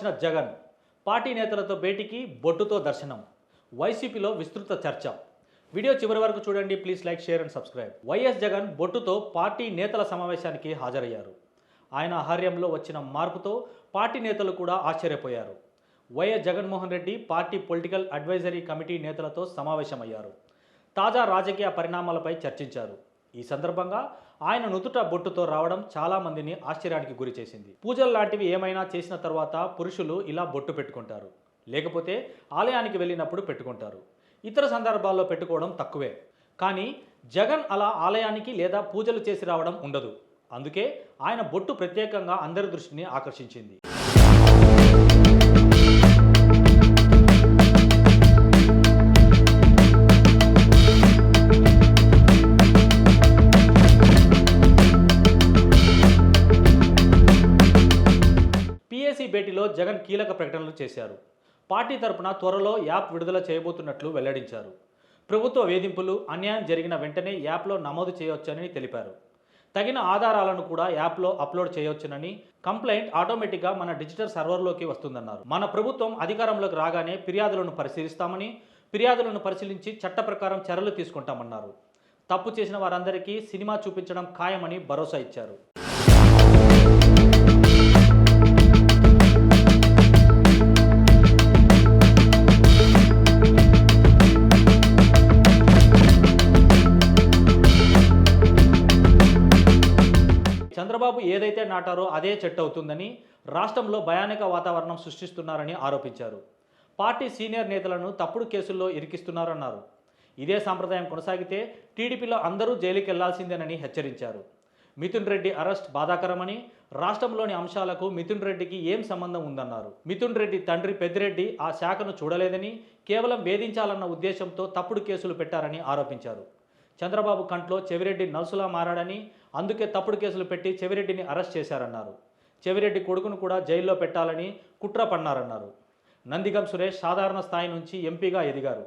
వచ్చిన జగన్. పార్టీ నేతలతో భేటీకి బొట్టుతో దర్శనం. వైసీపీలో విస్తృత చర్చ. వీడియో చివరి వరకు చూడండి. Please like share and subscribe. YS Jagan బొట్టుతో party నేతల సమావేశానికి హాజరయ్యారు. ఆయన ఆహార్యంలో వచ్చిన మార్పుతో పార్టీ నేతలు కూడా ఆశ్చర్యపోయారు. YS Jaganmohan Reddy party political advisory committee నేతలతో సమావేశమయ్యారు. తాజా రాజకీయ పరిణామాలపై చర్చించారు. ఈ సందర్భంగా ఆయన నుదుట బొట్టుతో రావడం చాలా మందిని ఆశ్చర్యానికి గురి చేసింది. పూజలు లాంటివి ఏమైనా చేసిన తర్వాత పురుషులు ఇలా బొట్టు పెట్టుకుంటారు. లేకపోతే ఆలయానికి వెళ్ళినప్పుడు పెట్టుకుంటారు. ఇతర సందర్భాల్లో పెట్టుకోవడం తక్కువే. కానీ జగన్ అలా ఆలయానికి లేదా పూజలు చేసి రావడం ఉండదు. అందుకే ఆయన బొట్టు ప్రత్యేకంగా అందరి దృష్టిని ఆకర్షించింది. సిఎసి భేటీలో జగన్ కీలక ప్రకటనలు చేశారు. పార్టీ తరపున త్వరలో యాప్ విడుదల చేయబోతున్నట్లు వెల్లడించారు. ప్రభుత్వ వేధింపులు అన్యాయం జరిగిన వెంటనే యాప్లో నమోదు చేయవచ్చని తెలిపారు. తగిన ఆధారాలను కూడా యాప్లో అప్లోడ్ చేయవచ్చునని కంప్లైంట్ ఆటోమేటిక్గా మన డిజిటల్ సర్వర్లోకి వస్తుందన్నారు. మన ప్రభుత్వం అధికారంలోకి రాగానే ఫిర్యాదులను పరిశీలిస్తామని ఫిర్యాదులను పరిశీలించి చట్ట ప్రకారం చర్యలు తీసుకుంటామన్నారు. తప్పు చేసిన వారందరికీ సినిమా చూపించడం ఖాయమని భరోసా ఇచ్చారు. చంద్రబాబు ఏదైతే నాటారో అదే చెట్టు అవుతుందని రాష్ట్రంలో భయానక వాతావరణం సృష్టిస్తున్నారని ఆరోపించారు. పార్టీ సీనియర్ నేతలను తప్పుడు కేసుల్లో ఇరికిస్తున్నారన్నారు. ఇదే సాంప్రదాయం కొనసాగితే టీడీపీలో అందరూ జైలుకి వెళ్ళాల్సిందేనని హెచ్చరించారు. మిథున్ రెడ్డి అరెస్ట్ బాధాకరమని రాష్ట్రంలోని అంశాలకు మిథున్ రెడ్డికి ఏం సంబంధం ఉందన్నారు. మిథున్ రెడ్డి తండ్రి పెద్దిరెడ్డి ఆ శాఖను చూడలేదని కేవలం వేధించాలన్న ఉద్దేశంతో తప్పుడు కేసులు పెట్టారని ఆరోపించారు. చంద్రబాబు కంట్లో చెవిరెడ్డి నర్సులా మారాడని అందుకే తప్పుడు కేసులు పెట్టి చెవిరెడ్డిని అరెస్ట్ చేశారన్నారు. చెవిరెడ్డి కొడుకును కూడా జైల్లో పెట్టాలని కుట్ర పన్నారన్నారు. నందిగం సురేష్ సాధారణ స్థాయి నుంచి ఎంపీగా ఎదిగారు.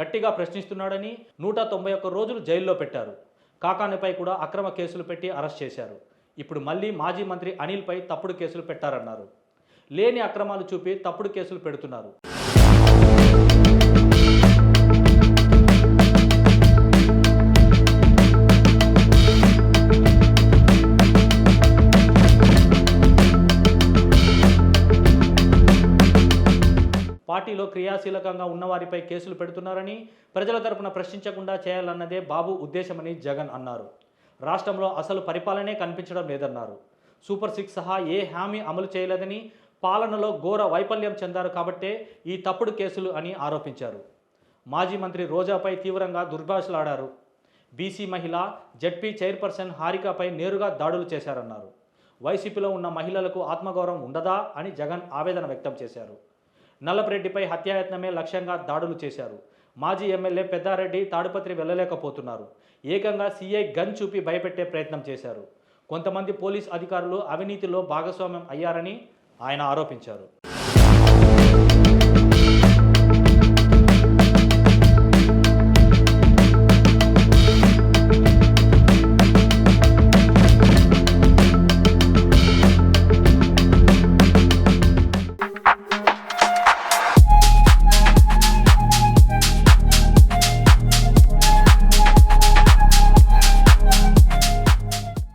గట్టిగా ప్రశ్నిస్తున్నాడని నూట తొంభై ఒక్క రోజులు జైల్లో పెట్టారు. కాకానిపై కూడా అక్రమ కేసులు పెట్టి అరెస్ట్ చేశారు. ఇప్పుడు మళ్ళీ మాజీ మంత్రి అనిల్పై తప్పుడు కేసులు పెట్టారన్నారు. లేని అక్రమాలు చూపి తప్పుడు కేసులు పెడుతున్నారు. పార్టీలో క్రియాశీలకంగా ఉన్నవారిపై కేసులు పెడుతున్నారని ప్రజల తరపున ప్రశ్నించకుండా చేయాలన్నదే బాబు ఉద్దేశమని జగన్ అన్నారు. రాష్ట్రంలో అసలు పరిపాలనే కనిపించడం లేదన్నారు. సూపర్ సిక్స్ సహా ఏ హామీ అమలు చేయలేదని పాలనలో ఘోర వైఫల్యం చెందారు కాబట్టే ఈ తప్పుడు కేసులు అని ఆరోపించారు. మాజీ మంత్రి రోజాపై తీవ్రంగా దుర్భాషలాడారు. బీసీ మహిళ జడ్పీ చైర్పర్సన్ హారికపై నేరుగా దాడులు చేశారన్నారు. వైసీపీలో ఉన్న మహిళలకు ఆత్మగౌరవం ఉండదా అని జగన్ ఆవేదన వ్యక్తం చేశారు. నల్లపరెడ్డిపై హత్యాయత్నమే లక్ష్యంగా దాడులు చేశారు. మాజీ ఎమ్మెల్యే పెద్దారెడ్డి తాడుపత్రి వెళ్ళలేకపోతున్నారు. ఏకంగా సీఐ గన్ చూపి భయపెట్టే ప్రయత్నం చేశారు. కొంతమంది పోలీస్ అధికారులు అవినీతిలో భాగస్వామ్యం అయ్యారని ఆయన ఆరోపించారు.